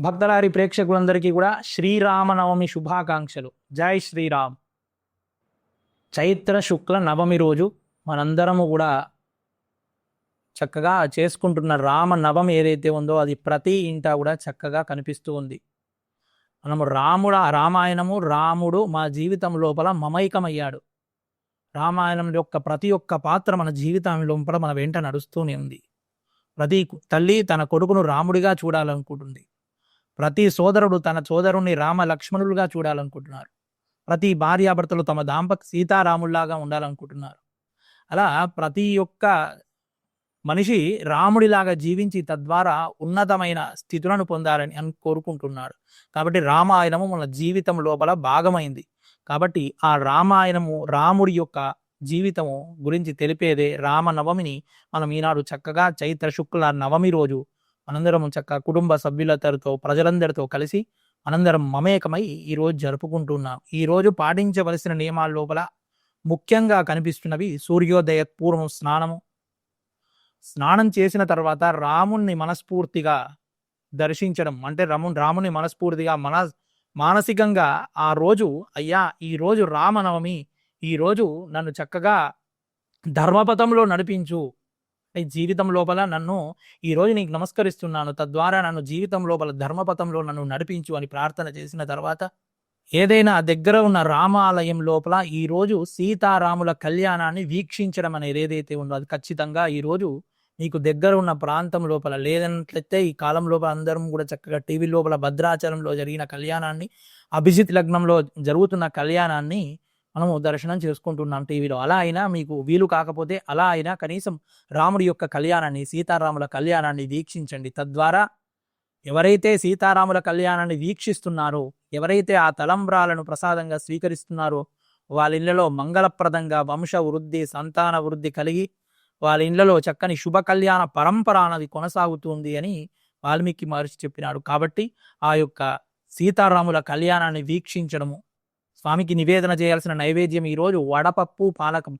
భక్తలారి ప్రేక్షకులందరికీ కూడా శ్రీరామనవమి శుభాకాంక్షలు. జై శ్రీరామ్. చైత్ర శుక్ల నవమి రోజు మనందరము కూడా చక్కగా చేసుకుంటున్న రామ నవమి ఏదైతే ఉందో అది ప్రతి ఇంట కూడా చక్కగా కనిపిస్తూ ఉంది. మనము రాముడు రామాయణము రాముడు మా జీవితం లోపల మమైకమయ్యాడు. రామాయణం యొక్క ప్రతి ఒక్క పాత్ర మన జీవితం లోపల మన వెంట నడుస్తూనే ఉంది. ప్రతి తల్లి తన కొడుకును రాముడిగా చూడాలనుకుంటుంది. ప్రతి సోదరుడు తన సోదరుణ్ణి రామ లక్ష్మణులుగా చూడాలనుకుంటున్నారు. ప్రతి భార్యాభర్తలు తమ దాంపత్య సీతారాముల్లాగా ఉండాలనుకుంటున్నారు. అలా ప్రతి ఒక్క మనిషి రాముడిలాగా జీవించి తద్వారా ఉన్నతమైన స్థితులను పొందాలని అని కోరుకుంటున్నాడు. కాబట్టి రామాయణము మన జీవితం లోపల భాగమైంది. కాబట్టి ఆ రామాయణము రాముడి యొక్క జీవితము గురించి తెలిపేదే రామనవమిని మనం ఈనాడు చక్కగా చైత్ర శుక్ల నవమి రోజు మనందరం చక్క కుటుంబ సభ్యులతో ప్రజలందరితో కలిసి మనందరం మమేకమై ఈరోజు జరుపుకుంటున్నాం ఈరోజు పాటించవలసిన నియమాల లోపల ముఖ్యంగా కనిపిస్తున్నవి సూర్యోదయ పూర్వం స్నానము. స్నానం చేసిన తర్వాత రాముణ్ణి మనస్ఫూర్తిగా దర్శించడం అంటే రము రాముని మనస్ఫూర్తిగా మన మానసికంగా ఆ రోజు అయ్యా ఈ రోజు రామనవమి ఈ రోజు నన్ను చక్కగా ధర్మపథంలో నడిపించు ఈ జీవితం లోపల నన్ను ఈరోజు నీకు నమస్కరిస్తున్నాను. తద్వారా నన్ను జీవితం లోపల ధర్మపథంలో నన్ను నడిపించు అని ప్రార్థన చేసిన తర్వాత ఏదైనా దగ్గర ఉన్న రామాలయం లోపల ఈరోజు సీతారాముల కళ్యాణాన్ని వీక్షించడం అనేది ఏదైతే ఉందో అది ఖచ్చితంగా ఈరోజు నీకు దగ్గర ఉన్న ప్రాంతం లోపల లేదన్నట్లయితే ఈ కాలం లోపల అందరం కూడా చక్కగా టీవీ లోపల భద్రాచలంలో జరిగిన కళ్యాణాన్ని అభిజిత్ లగ్నంలో జరుగుతున్న కళ్యాణాన్ని మనము దర్శనం చేసుకుంటున్నాం టీవీలో. అలా అయినా మీకు వీలు కాకపోతే అలా అయినా కనీసం రాముడి యొక్క కళ్యాణాన్ని సీతారాముల కళ్యాణాన్ని వీక్షించండి. తద్వారా ఎవరైతే సీతారాముల కళ్యాణాన్ని వీక్షిస్తున్నారో ఎవరైతే ఆ తలంబ్రాలను ప్రసాదంగా స్వీకరిస్తున్నారో వాళ్ళ ఇళ్ళలో మంగళప్రదంగా వంశ వృద్ధి సంతాన వృద్ధి కలిగి వాళ్ళ ఇళ్ళలో చక్కని శుభ కళ్యాణ పరంపర అన్నది కొనసాగుతుంది అని వాల్మీకి మహర్షి చెప్పినాడు. కాబట్టి ఆ యొక్క సీతారాముల కళ్యాణాన్ని వీక్షించడము స్వామికి నివేదన చేయాల్సిన నైవేద్యం ఈరోజు వడపప్పు పానకం.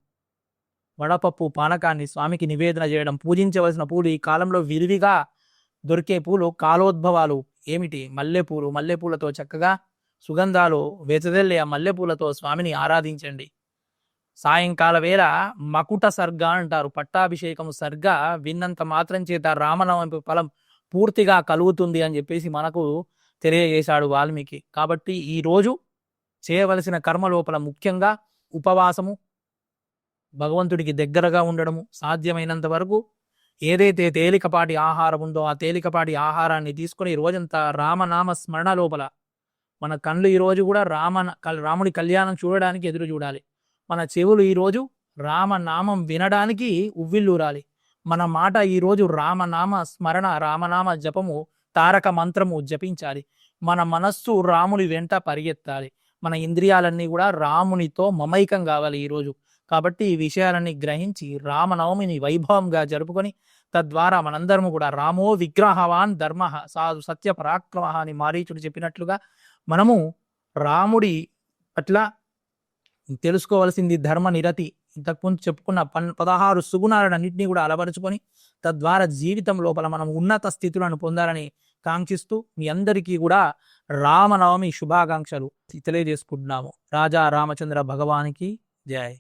వడపప్పు పానకాన్ని స్వామికి నివేదన చేయడం పూజించవలసిన పూలు ఈ కాలంలో విరివిగా దొరికే పూలు కాలోద్భవాలు. ఏమిటి? మల్లెపూలు. మల్లెపూలతో చక్కగా సుగంధాలు వెచదెల్లి ఆ మల్లెపూలతో స్వామిని ఆరాధించండి. సాయంకాల వేళ మకుట సర్గ అంటారు. పట్టాభిషేకం సర్గ విన్నంత మాత్రం చేత రామనవమి ఫలం పూర్తిగా కలుగుతుంది అని చెప్పేసి మనకు తెలియజేశాడు వాల్మీకి. కాబట్టి ఈ రోజు చేయవలసిన కర్మ లోపల ముఖ్యంగా ఉపవాసము భగవంతుడికి దగ్గరగా ఉండడము సాధ్యమైనంత వరకు ఏదైతే తేలికపాటి ఆహారం ఉందో ఆ తేలికపాటి ఆహారాన్ని తీసుకుని రోజంతా రామనామ స్మరణ లోపల మన కళ్ళు ఈరోజు కూడా రామ రాముడి కళ్యాణం చూడడానికి ఎదురు చూడాలి. మన చెవులు ఈరోజు రామనామం వినడానికి ఉవ్విల్లూరాలి మన మాట ఈరోజు రామనామ స్మరణ రామనామ జపము తారక మంత్రము జపించాలి. మన మనస్సు రాముడి వెంట పరిగెత్తాలి. మన ఇంద్రియాలన్నీ కూడా రామునితో మమైకం కావాలి ఈరోజు కాబట్టి ఈ విషయాలన్నీ గ్రహించి రామనవమిని వైభవంగా జరుపుకొని తద్వారా మనందరము కూడా రామో విగ్రహవాన్ ధర్మ సాధు సత్య పరాక్రమ అని మారీచుడు చెప్పినట్లుగా మనము రాముడి పట్ల తెలుసుకోవాల్సింది ధర్మ నిరతి. ఇంతకుముందు చెప్పుకున్న పన్ పదహారు సుగుణాలన్నింటినీ కూడా అలవరుచుకొని తద్వారా జీవితం లోపల మనం ఉన్నత స్థితులను పొందాలని కాంక్షిస్తూ మీ అందరికీ కూడా రామనవమి శుభాకాంక్షలు తెలియజేసుకుంటున్నాము. రాజా రామచంద్ర భగవానికి జై.